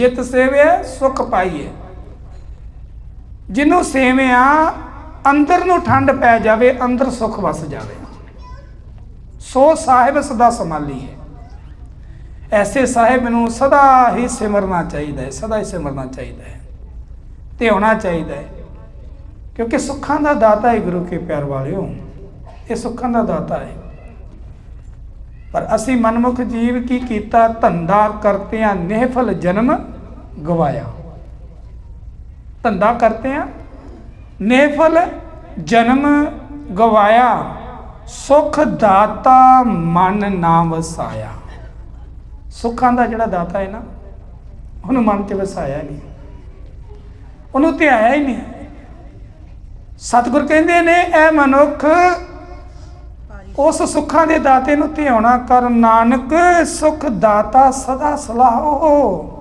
ਜਿਤ ਸੇਵਿਆ, ਸੁਖ ਪਾਈਏ। ਜਿਹਨੂੰ ਸੇਵਿਆ, ਅੰਦਰ ਨੂੰ ਠੰਡ ਪੈ ਜਾਵੇ, ਅੰਦਰ ਸੁਖ ਵਸ ਜਾਵੇ। ਸੋ ਸਾਹਿਬ ਸਦਾ ਸੰਭਾਲੀ ਹੈ। ਐਸੇ ਸਾਹਿਬ ਨੂੰ ਸਦਾ ਹੀ ਸਿਮਰਨਾ ਚਾਹੀਦਾ ਹੈ, ਸਦਾ ਹੀ ਸਿਮਰਨਾ ਚਾਹੀਦਾ ਹੈ। ਤੇ ਹੋਣਾ ਚਾਹੀਦਾ ਹੈ। ਕਿਉਂਕਿ ਸੁੱਖਾਂ ਦਾ ਦਾਤਾ ਹੈ ਗੁਰੂ ਕੇ ਪਿਆਰ ਵਾਲਿਓ। ਇਹ ਸੁੱਖਾਂ ਦਾ ਦਾਤਾ ਹੈ। ਪਰ ਅਸੀਂ ਮਨਮੁਖ ਜੀਵ ਕੀ ਕੀਤਾ? ਧੰਦਾ ਕਰਤਿਆਂ ਨਿਹਫਲ ਜਨਮ ਗਵਾਇਆ। ਧੰਦਾ ਕਰਤਿਆਂ ਨਿਹਫਲ ਜਨਮ ਗਵਾਇਆ। ਸੁਖ ਦਾਤਾ ਮਨ ਨਾ ਵਸਾਇਆ। ਸੁੱਖਾਂ ਦਾ ਜਿਹੜਾ ਦਾਤਾ ਹੈ ਨਾ, ਉਹਨੂੰ ਮਨ 'ਚ ਵਸਾਇਆ ਨਹੀਂ। ਉਹਨੂੰ ਧਿਆਇਆ ਹੀ ਨਹੀਂ। ਸਤਿਗੁਰ ਕਹਿੰਦੇ ਨੇ ਇਹ ਮਨੁੱਖ ਉਸ ਸੁੱਖਾਂ ਦੇ ਦਾਤੇ ਨੂੰ ਧਿਆਉਣਾ ਕਰ ਨਾਨਕ ਸੁਖ ਦਾਤਾ ਸਦਾ ਸਲਾਹੋ।